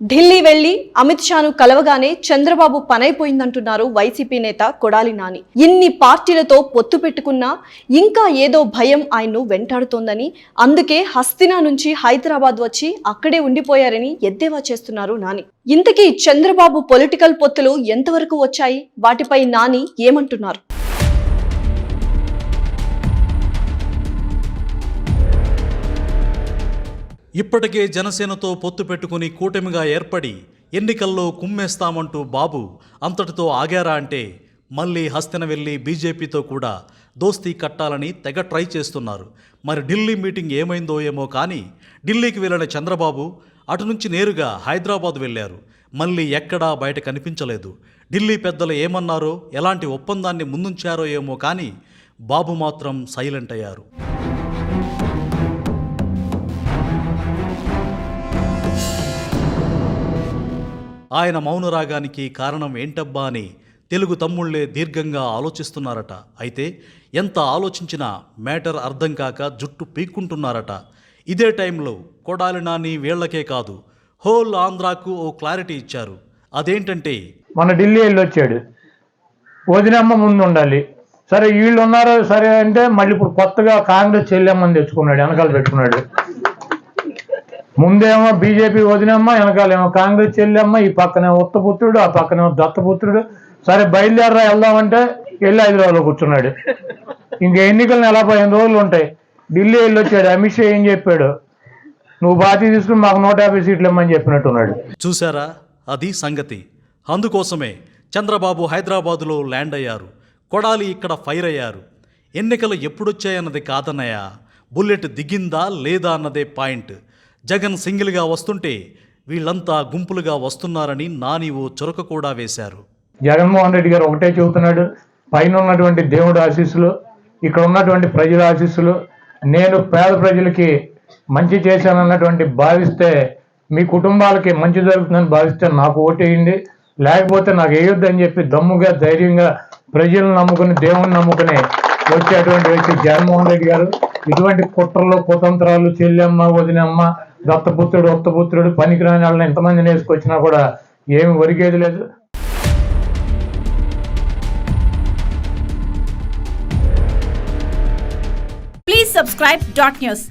ఢిల్లీ వెళ్ళి అమిత్ షాను కలవగానే చంద్రబాబు పనైపోయిందంటున్నారు వైసీపీ నేత కొడాలి నాని. ఇన్ని పార్టీలతో పొత్తు పెట్టుకున్నా ఇంకా ఏదో భయం ఆయన్ను వెంటాడుతోందని అందుకే హస్తినా నుంచి హైదరాబాద్ వచ్చి అక్కడే ఉండిపోయారని ఎద్దేవా చేస్తున్నారు నాని. ఇంతకీ చంద్రబాబు పొలిటికల్ పొత్తులు ఎంతవరకు వచ్చాయి? వాటిపై నాని ఏమంటున్నారు? ఇప్పటికే జనసేనతో పొత్తు పెట్టుకుని కూటమిగా ఏర్పడి ఎన్నికల్లో కుమ్మేస్తామంటూ బాబు అంతటితో ఆగారా అంటే మళ్ళీ హస్తిన వెళ్ళి బీజేపీతో కూడా దోస్తీ కట్టాలని తెగ ట్రై చేస్తున్నారు. మరి ఢిల్లీ మీటింగ్ ఏమైందో ఏమో కానీ ఢిల్లీకి వెళ్ళిన చంద్రబాబు అటు నుంచి నేరుగా హైదరాబాద్ వెళ్ళారు. మళ్ళీ ఎక్కడా బయట కనిపించలేదు. ఢిల్లీ పెద్దలు ఏమన్నారో ఎలాంటి ఒప్పందాన్ని ముందుంచారో ఏమో కానీ బాబు మాత్రం సైలెంట్ అయ్యారు. ఆయన మౌనరాగానికి కారణం ఏంటబ్బా అని తెలుగు తమ్ముళ్ళే దీర్ఘంగా ఆలోచిస్తున్నారట. అయితే ఎంత ఆలోచించినా మ్యాటర్ అర్థం కాక జుట్టు పీక్కుంటున్నారట. ఇదే టైంలో కొడాలి నాని వీళ్ళకే కాదు హోల్ ఆంధ్రాకు ఓ క్లారిటీ ఇచ్చారు. అదేంటంటే మన ఢిల్లీ వెళ్ళి వచ్చాడు వదినమ్మ ముందు ఉండాలి. సరే వీళ్ళు ఉన్నారు సరే అంటే మళ్ళీ ఇప్పుడు కొత్తగా కాంగ్రెస్ చెల్లెమ్మని తెచ్చుకున్నాడు వెనకాల పెట్టుకున్నాడు. ముందేమో బీజేపీ వదినమ్మ వెనకాలేమో కాంగ్రెస్ చెల్లెమ్మ ఈ పక్కనే ఉత్తపుత్రుడు ఆ పక్కనేమో దత్తపుత్రుడు. సరే బయలుదేరరా వెళ్దామంటే వెళ్ళి హైదరాబాద్లో కూర్చున్నాడు. ఇంకా ఎన్నికలు నెల పదిహేను రోజులు ఉంటాయి. ఢిల్లీ వెళ్ళి వచ్చాడు అమిత్ షా ఏం చెప్పాడు? నువ్వు బాధ్యత తీసుకుని మాకు నూట యాభై సీట్లు ఇమ్మని చెప్పినట్టున్నాడు. చూశారా? అది సంగతి. అందుకోసమే చంద్రబాబు హైదరాబాదులో ల్యాండ్ అయ్యారు. కొడాలి ఇక్కడ ఫైర్ అయ్యారు. ఎన్నికలు ఎప్పుడొచ్చాయన్నది కాదన్నయ్యా. బుల్లెట్ దిగిందా లేదా అన్నదే పాయింట్. జగన్ సింగిల్గా వస్తుంటే వీళ్ళంతా గుంపులుగా వస్తున్నారని నాని ఓ చురక కూడా వేశారు. జగన్మోహన్ రెడ్డి గారు ఒకటే చెబుతున్నాడు పైన ఉన్నటువంటి దేవుడు ఆశీస్సులు ఇక్కడ ఉన్నటువంటి ప్రజల ఆశీస్సులు నేను పేద ప్రజలకి మంచి చేశానన్నటువంటి భావిస్తే మీ కుటుంబాలకి మంచి జరుగుతుందని భావిస్తే నాకు ఓటేయండి. లేకపోతే నాకు వేయొద్దని చెప్పి దమ్ముగా ధైర్యంగా ప్రజలను నమ్ముకుని దేవుని నమ్ముకుని వచ్చేటువంటి వ్యక్తి జగన్మోహన్ రెడ్డి గారు. ఇటువంటి కుట్రలు కుతంత్రాలు చెల్లెమ్మ వదినమ్మ దత్తపుత్రుడు ఉత్తపుత్రుడు పనికిరాని వాళ్ళని ఎంతమందిని వేసుకొచ్చినా కూడా ఏమి ఒరిగేది లేదు. Please subscribe dot news